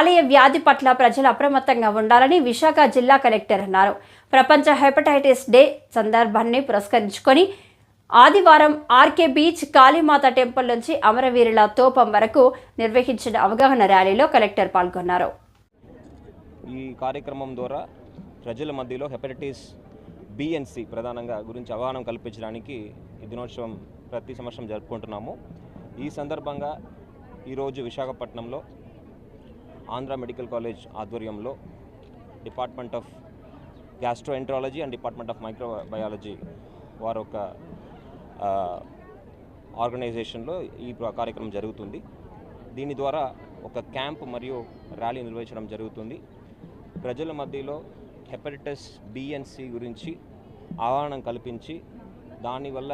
కాలేయ వ్యాధి పట్ల ప్రజలు అప్రమత్తంగా ఉండాలని విశాఖ జిల్లా కలెక్టర్ అన్నారు. ప్రపంచ హెపటైటిస్ డే సందర్భాన్ని పురస్కరించుకొని ఆదివారం ఆర్కే బీచ్ కాళీమాత టెంపుల్ నుంచి అమరవీరుల తోపం వరకు నిర్వహించిన అవగాహన ర్యాలీలో కలెక్టర్ పాల్గొన్నారు. ఈ కార్యక్రమం ద్వారా ప్రజల మధ్యలో హెపటైటిస్ బిఎన్సి ప్రధానంగా గురించి అవగాహన కల్పించడానికి ఈ దినోత్సవం ప్రతి సంవత్సరం జరుపుకుంటున్నాము. ఈ సందర్భంగా ఈరోజు విశాఖపట్నంలో ఆంధ్ర మెడికల్ కాలేజ్ ఆధ్వర్యంలో department of gastroenterology and department of microbiology వారు ఒక ఆర్గనైజేషన్లో ఈ కార్యక్రమం జరుగుతుంది. దీని ద్వారా ఒక క్యాంప్ మరియు ర్యాలీ నిర్వహించడం జరుగుతుంది. ప్రజల మధ్యలో హెపటైటిస్ బిఎన్సి గురించి అవగాహన కల్పించి దానివల్ల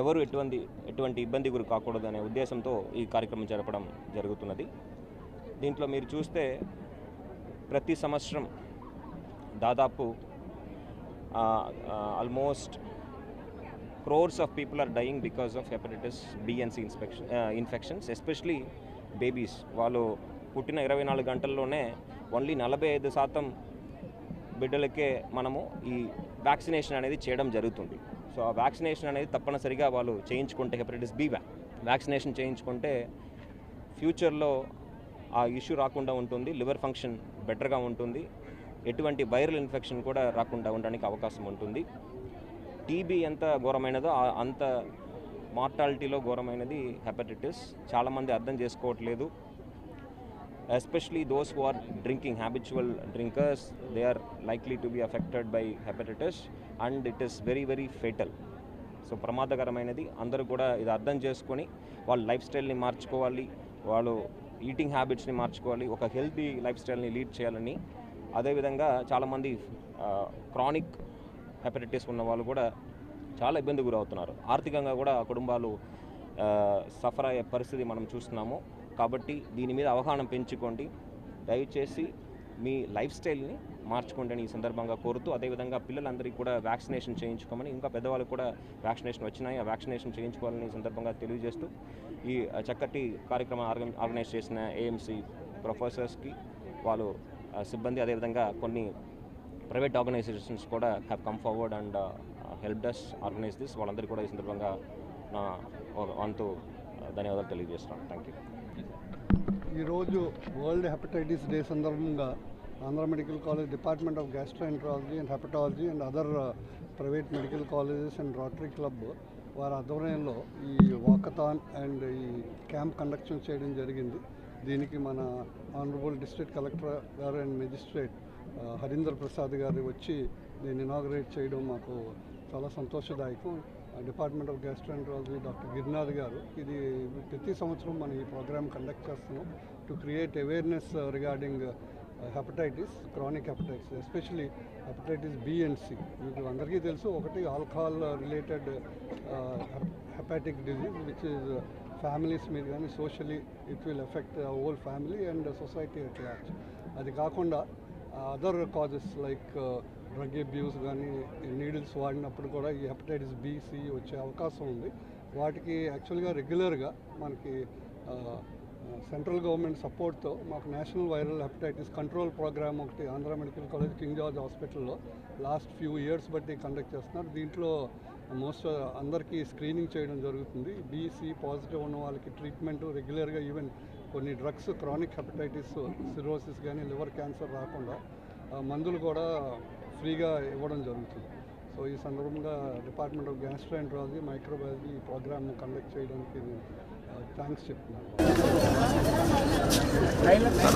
ఎవరు ఎటువంటి ఎటువంటి ఇబ్బంది గురి కాకూడదు అనే ఉద్దేశంతో ఈ కార్యక్రమం జరపడం జరుగుతున్నది. దీంట్లో మీరు చూస్తే ప్రతి సంవత్సరం దాదాపు almost crores of people are dying because of hepatitis B N C inspection infections especially babies వాళ్ళు పుట్టిన ఇరవై నాలుగు గంటల్లోనే ఓన్లీ నలభై ఐదు శాతం బిడ్డలకే మనము ఈ వ్యాక్సినేషన్ అనేది చేయడం జరుగుతుంది. సో ఆ వ్యాక్సినేషన్ అనేది తప్పనిసరిగా వాళ్ళు చేయించుకుంటే హెపటైటిస్ బి వ్యాక్సినేషన్ చేయించుకుంటే ఫ్యూచర్లో ఆ ఇష్యూ రాకుండా ఉంటుంది లివర్ ఫంక్షన్ బెటర్గా ఉంటుంది ఎటువంటి వైరల్ ఇన్ఫెక్షన్ కూడా రాకుండా ఉండడానికి అవకాశం ఉంటుంది. టీబీ ఎంత ఘోరమైనదో అంత మార్టాలిటీలో ఘోరమైనది హెపటైటిస్. చాలామంది అర్థం చేసుకోవట్లేదు. Especially those who are drinking habitual drinkers they are likely to be affected by hepatitis and it is very very fatal. So ప్రమాదకరమైనది. అందరూ కూడా ఇది అర్థం చేసుకొని వాళ్ళ లైఫ్ స్టైల్ని మార్చుకోవాలి. వాళ్ళు ఈటింగ్ హ్యాబిట్స్ని మార్చుకోవాలి ఒక హెల్తీ లైఫ్ స్టైల్ని లీడ్ చేయాలని. అదేవిధంగా చాలామంది క్రానిక్ హెపటైటిస్ ఉన్న వాళ్ళు కూడా చాలా ఇబ్బంది గురవుతున్నారు. ఆర్థికంగా కూడా కుటుంబాలు సఫర్ అయ్యే పరిస్థితి మనం చూస్తున్నాము. కాబట్టి దీని మీద అవగాహన పెంచుకోండి. దయచేసి మీ లైఫ్ స్టైల్ని మార్చుకోండి అని ఈ సందర్భంగా కోరుతూ అదేవిధంగా పిల్లలందరికీ కూడా వ్యాక్సినేషన్ చేయించుకోమని ఇంకా పెద్దవాళ్ళు కూడా వ్యాక్సినేషన్ వచ్చినాయి. ఆ వ్యాక్సినేషన్ చేయించుకోవాలని ఈ సందర్భంగా తెలియజేస్తూ ఈ చక్కటి కార్యక్రమం ఆర్గన్ ఆర్గనైజ్ చేసిన ఏఎంసీ ప్రొఫెసర్స్కి వాళ్ళు సిబ్బంది అదేవిధంగా కొన్ని ప్రైవేట్ ఆర్గనైజేషన్స్ కూడా have come forward and help does organize this వాళ్ళందరికీ కూడా ఈ సందర్భంగా నా వంతు ధన్యవాదాలు తెలియజేస్తున్నాను. థ్యాంక్ యూ ఈరోజు వరల్డ్ హెపటైటిస్ డే సందర్భంగా Andhra medical college department of gastroenterology and hepatology and other private medical colleges and rotary club వారి ఆధ్వర్యంలో ఈ వాకథాన్ అండ్ ఈ క్యాంప్ కండక్షన్ చేయడం జరిగింది. దీనికి మన ఆనరబుల్ డిస్ట్రిక్ట్ కలెక్టర్ గారు అండ్ మెజిస్ట్రేట్ హరీందర్ ప్రసాద్ గారు వచ్చి దీన్ని ఇనాగ్రేట్ చేయడం మాకు చాలా సంతోషదాయకం. Department of gastroenterology doctor Girinath గారు ఇది ప్రతి సంవత్సరం మనం ఈ ప్రోగ్రామ్ కండక్ట్ చేస్తున్నాం. To create awareness regarding hepatitis chronic hepatitis especially hepatitis B and C. మీకు అందరికీ తెలుసు ఒకటి alcohol related hepatic disease which is uh, families మీద కానీ socially it will effect whole family and society at large. అది కాకుండా other causes like drug abuse కానీ needles వాడినప్పుడు కూడా ఈ హెపటైటిస్ బి సి వచ్చే అవకాశం ఉంది. వాటికి యాక్చువల్గా రెగ్యులర్గా మనకి సెంట్రల్ గవర్నమెంట్ సపోర్ట్తో మాకు national viral hepatitis control programme ఒకటి Andhra medical college King George హాస్పిటల్లో లాస్ట్ ఫ్యూ ఇయర్స్ బట్టి కండక్ట్ చేస్తున్నారు. దీంట్లో మోస్ట్ అందరికీ స్క్రీనింగ్ చేయడం జరుగుతుంది. బీసీ పాజిటివ్ ఉన్న వాళ్ళకి ట్రీట్మెంట్ రెగ్యులర్గా ఈవెన్ కొన్ని డ్రగ్స్ క్రానిక్ హెపటైటిస్ సిరోసిస్ కానీ లివర్ క్యాన్సర్ రాకుండా మందులు కూడా ఫ్రీగా ఇవ్వడం జరుగుతుంది. సో ఈ సందర్భంగా డిపార్ట్మెంట్ ఆఫ్ గ్యాస్ట్రాంట్రాలజీ మైక్రోబయాలజీ ఈ ప్రోగ్రామ్ కండక్ట్ చేయడానికి థ్యాంక్స్ చెప్తున్నాను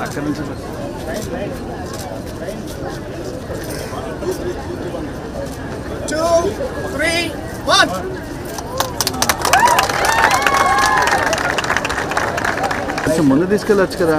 అక్కడి నుంచి ముందు తీసుకెళ్ళచ్చు కదా.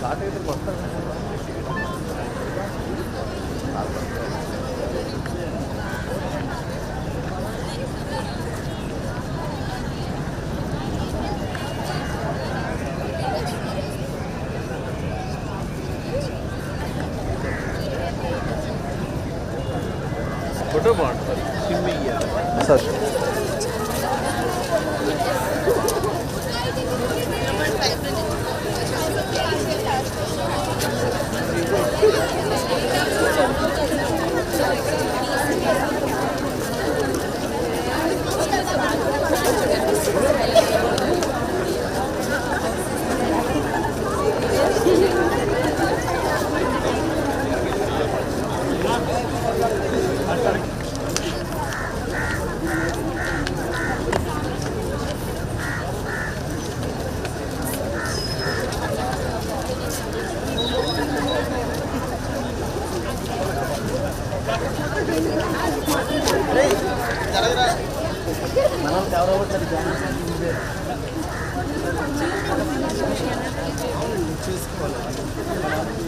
తాతయ్య మొత్తం Para o Marco. చేసుకోవాలి